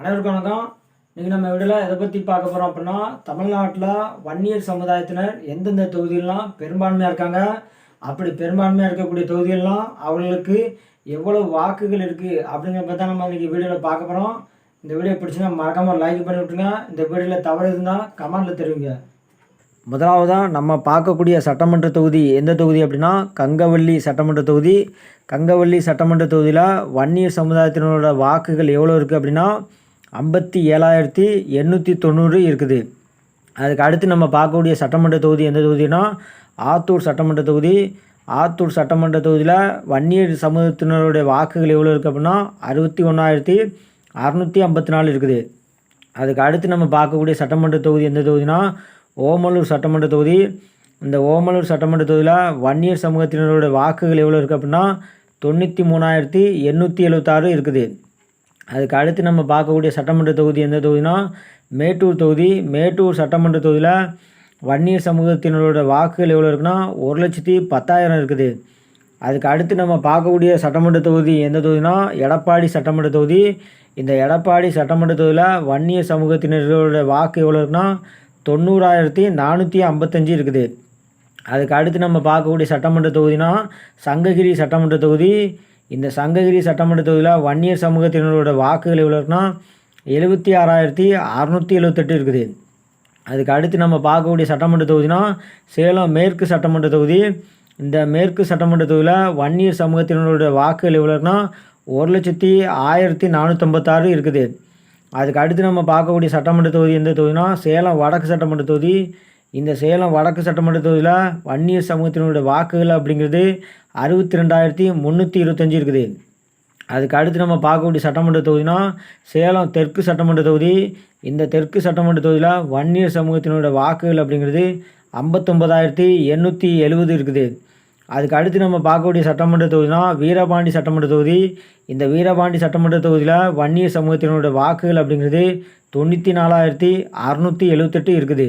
அனைவருக்கும் வணக்கம். இன்றைக்கி நம்ம வீடியோவில் எதை பற்றி பார்க்க போகிறோம் அப்படின்னா தமிழ்நாட்டில் வன்னியர் சமுதாயத்தினர் எந்தெந்த தொகுதியிலாம் பெரும்பான்மையாக இருக்காங்க? அப்படி பெரும்பான்மையாக இருக்கக்கூடிய தொகுதியெல்லாம் அவர்களுக்கு எவ்வளோ வாக்குகள் இருக்குது அப்படிங்கிறத பற்றி தான் நம்ம இன்றைக்கி வீடியோவில் பார்க்க போகிறோம் இந்த வீடியோ பிடிச்சிங்கன்னா மறக்காமல் லைக் பண்ணி விட்டுருங்க. இந்த வீடியோவில் தவறு இருந்தால் கமெண்டில் தெரிவிங்க. முதலாவதாக நம்ம பார்க்கக்கூடிய சட்டமன்ற தொகுதி எந்த தொகுதி அப்படின்னா கங்கவள்ளி சட்டமன்ற தொகுதி. கங்கவள்ளி சட்டமன்ற தொகுதியில் வன்னியர் சமுதாயத்தினரோட வாக்குகள் எவ்வளோ இருக்குது அப்படின்னா ஐம்பத்தி ஏழாயிரத்தி எண்ணூற்றி தொண்ணூறு இருக்குது. அதுக்கு அடுத்து நம்ம பார்க்கக்கூடிய சட்டமன்ற தொகுதி எந்த தொகுதினா ஆத்தூர் சட்டமன்ற தொகுதி. ஆத்தூர் சட்டமன்ற தொகுதியில் வன்னியர் சமூகத்தினருடைய வாக்குகள் எவ்வளோ இருக்குது அப்படின்னா அறுபத்தி ஒன்றாயிரத்தி அறநூற்றி ஐம்பத்தி நாலு இருக்குது. அதுக்கு அடுத்து நம்ம பார்க்கக்கூடிய சட்டமன்ற தொகுதி எந்த தொகுதினா ஓமலூர் சட்டமன்ற தொகுதி. இந்த ஓமலூர் சட்டமன்ற தொகுதியில் வன்னியர் சமூகத்தினருடைய வாக்குகள் எவ்வளோ இருக்குது அப்படின்னா தொண்ணூற்றி மூணாயிரத்தி எண்ணூற்றி எழுபத்தாறு இருக்குது. அதுக்கு அடுத்து நம்ம பார்க்கக்கூடிய சட்டமன்ற தொகுதி எந்த தொகுதினா மேட்டூர் தொகுதி. மேட்டூர் சட்டமன்ற தொகுதியில் வன்னியர் சமூகத்தினரோட வாக்குகள் எவ்வளோ இருக்குன்னா ஒரு லட்சத்தி பத்தாயிரம் இருக்குது. அதுக்கு அடுத்து நம்ம பார்க்கக்கூடிய சட்டமன்ற தொகுதி எந்த தொகுதினா எடப்பாடி சட்டமன்ற தொகுதி. இந்த எடப்பாடி சட்டமன்ற தொகுதியில் வன்னியர் சமூகத்தினரோட வாக்கு எவ்வளோ இருக்குன்னா தொண்ணூறாயிரத்தி நானூற்றி ஐம்பத்தஞ்சு இருக்குது. அதுக்கு அடுத்து நம்ம பார்க்கக்கூடிய சட்டமன்ற தொகுதினா சங்ககிரி சட்டமன்ற தொகுதி. இந்த சங்ககிரி சட்டமன்ற தொகுதியில் வன்னியர் சமூகத்தினரோட வாக்குகள் எவ்வளோ இருக்குன்னா எழுபத்தி ஆறாயிரத்தி அறநூற்றி எழுபத்தெட்டு இருக்குது. அதுக்கு அடுத்து நம்ம பார்க்கக்கூடிய சட்டமன்ற தொகுதினா சேலம் மேற்கு சட்டமன்ற தொகுதி. இந்த மேற்கு சட்டமன்ற தொகுதியில் வன்னியர் சமூகத்தினரோட வாக்குகள் எவ்வளோ இருக்குன்னா ஒரு லட்சத்தி ஆயிரத்தி நானூற்றம்பத்தாறு இருக்குது. அதுக்கு அடுத்து நம்ம பார்க்கக்கூடிய சட்டமன்ற தொகுதி எந்த தொகுதினா சேலம் வடக்கு சட்டமன்ற தொகுதி. இந்த சேலம் வடக்கு சட்டமன்ற தொகுதியில் வன்னியர் சமூகத்தினருடைய வாக்குகள் அப்படிங்கிறது அறுபத்தி ரெண்டாயிரத்தி முந்நூற்றி இருபத்தஞ்சி இருக்குது. அதுக்கு அடுத்து நம்ம பார்க்கக்கூடிய சட்டமன்ற தொகுதினா சேலம் தெற்கு சட்டமன்ற தொகுதி. இந்த தெற்கு சட்டமன்ற தொகுதியில் வன்னியர் சமூகத்தினுடைய வாக்குகள் அப்படிங்கிறது ஐம்பத்தொம்பதாயிரத்தி எண்ணூற்றி எழுபது இருக்குது. அதுக்கு அடுத்து நம்ம பார்க்கக்கூடிய சட்டமன்ற தொகுதினா வீரபாண்டி சட்டமன்ற தொகுதி. இந்த வீரபாண்டி சட்டமன்ற தொகுதியில் வன்னியர் சமூகத்தினருடைய வாக்குகள் அப்படிங்கிறது தொண்ணூற்றி நாலாயிரத்தி அறநூற்றி எழுபத்தெட்டு இருக்குது.